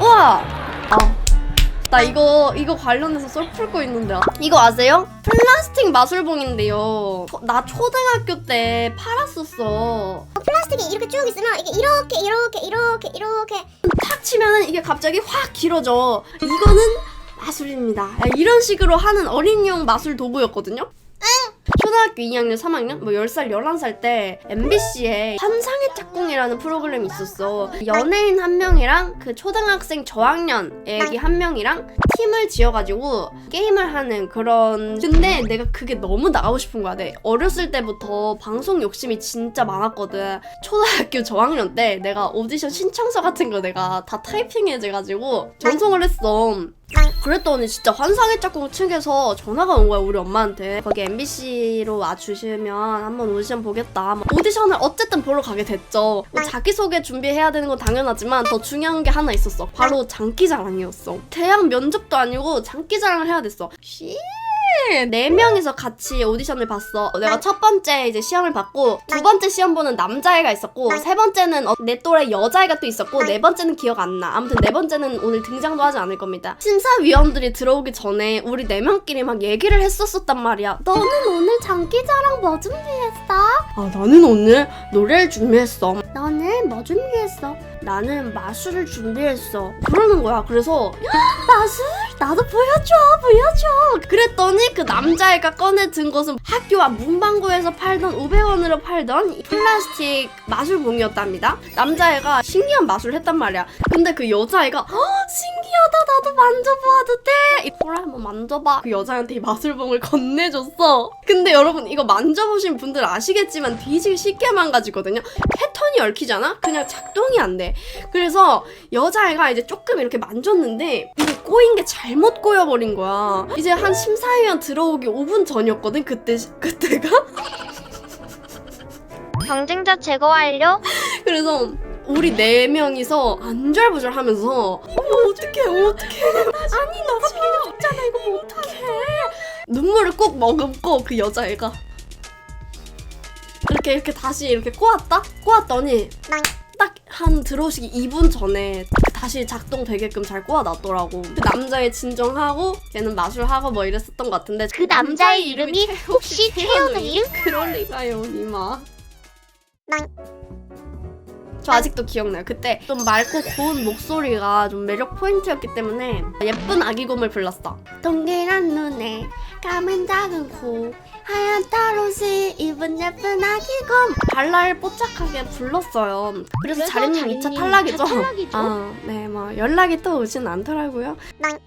우와! 아. 나 이거 이거 관련해서 썰 풀고 있는데 이거 아세요? 플라스틱 마술봉인데요. 초- 나 초등학교 때 팔았었어. 플라스틱이 이렇게 쭉 있으면 이게 이렇게 이렇게 이렇게 이렇게 탁 치면은 이게 갑자기 확 길어져. 이거는 마술입니다. 야, 이런 식으로 하는 어린이용 마술 도구였거든요. 초등학교 2학년, 3학년, 뭐 10살, 11살 때 MBC에 환상의 짝꿍이라는 프로그램이 있었어. 연예인 한 명이랑 그 초등학생 저학년 애기 한 명이랑 팀을 지어가지고 게임을 하는 그런. 근데 내가 그게 너무 나가고 싶은 거야. 내 어렸을 때부터 방송 욕심이 진짜 많았거든. 초등학교 저학년 때 내가 오디션 신청서 같은 거 내가 다 타이핑해줘가지고 전송을 했어. 그랬더니 진짜 환상의 짝꿍 측에서 전화가 온 거야 우리 엄마한테. 거기 MBC로 와주시면 한번 오디션 보겠다. 뭐 오디션을 어쨌든 보러 가게 됐죠. 뭐 자기소개 준비해야 되는 건 당연하지만 더 중요한 게 하나 있었어. 바로 장기자랑이었어. 대학 면접도 아니고 장기자랑을 해야 됐어. 씨. 네 명이서 같이 오디션을 봤어. 내가 첫 번째 이제 시험을 받고 두 번째 시험 보는 남자애가 있었고 세 번째는 어, 내 또래 여자애가 또 있었고 네 번째는 기억 안 나. 아무튼 네 번째는 오늘 등장도 하지 않을 겁니다. 심사위원들이 들어오기 전에 우리 네 명끼리 막 얘기를 했었었단 말이야. 너는 오늘 장기자랑 뭐 준비했어? 아 나는 오늘 노래를 준비했어. 너는 뭐 준비했어? 나는 마술을 준비했어. 그러는 거야. 그래서 마술? 나도 보여줘, 보여줘. 그랬더니 그 남자애가 꺼내 든 것은 학교 앞 문방구에서 팔던 500원으로 팔던 이 플라스틱 마술봉이었답니다. 남자애가 신기한 마술을 했단 말이야. 근데 그 여자애가 어, 신기 하다, 나도 만져봐도 돼. 이 그래, 한번 만져봐. 그 여자한테 이 마술봉을 건네줬어. 근데 여러분 이거 만져보신 분들 아시겠지만 뒤지기 쉽게 망가지거든요. 패턴이 얽히잖아? 그냥 작동이 안 돼. 그래서 여자애가 이제 조금 이렇게 만졌는데 이게 꼬인 게 잘못 꼬여버린 거야. 이제 한 심사위원 들어오기 5분 전이었거든. 그때 그때가. 경쟁자 제거 완료 그래서 우리 네 명이서 안절부절 하면서 어머 어떡해. 아니 너가 필요 없잖아. 이거 뭐 어떡해. 눈물을 꼭 머금고 그 여자애가. 이렇게 이렇게 다시 이렇게 꼬았다? 꼬았더니 딱 한 들어오시기 2분 전에 다시 작동되게끔 잘 꼬아놨더라고. 그 남자애 진정하고 걔는 마술하고 뭐 이랬었던 것 같은데 그 남자의 이름이 혹시 태연의 그럴 리가요 니마 저 아직도 기억나요. 그때 좀 맑고 고운 목소리가 좀 매력 포인트였기 때문에 예쁜 아기곰을 불렀어. 동그란 눈에 감은 작은 코 하얀 털옷을 입은 예쁜 아기곰 발랄 뽀짝하게 불렀어요. 그래서 그래서 자리님 2차 자리님 탈락이죠? 탈락이죠. 아, 네, 뭐 연락이 또 오진 않더라고요. 난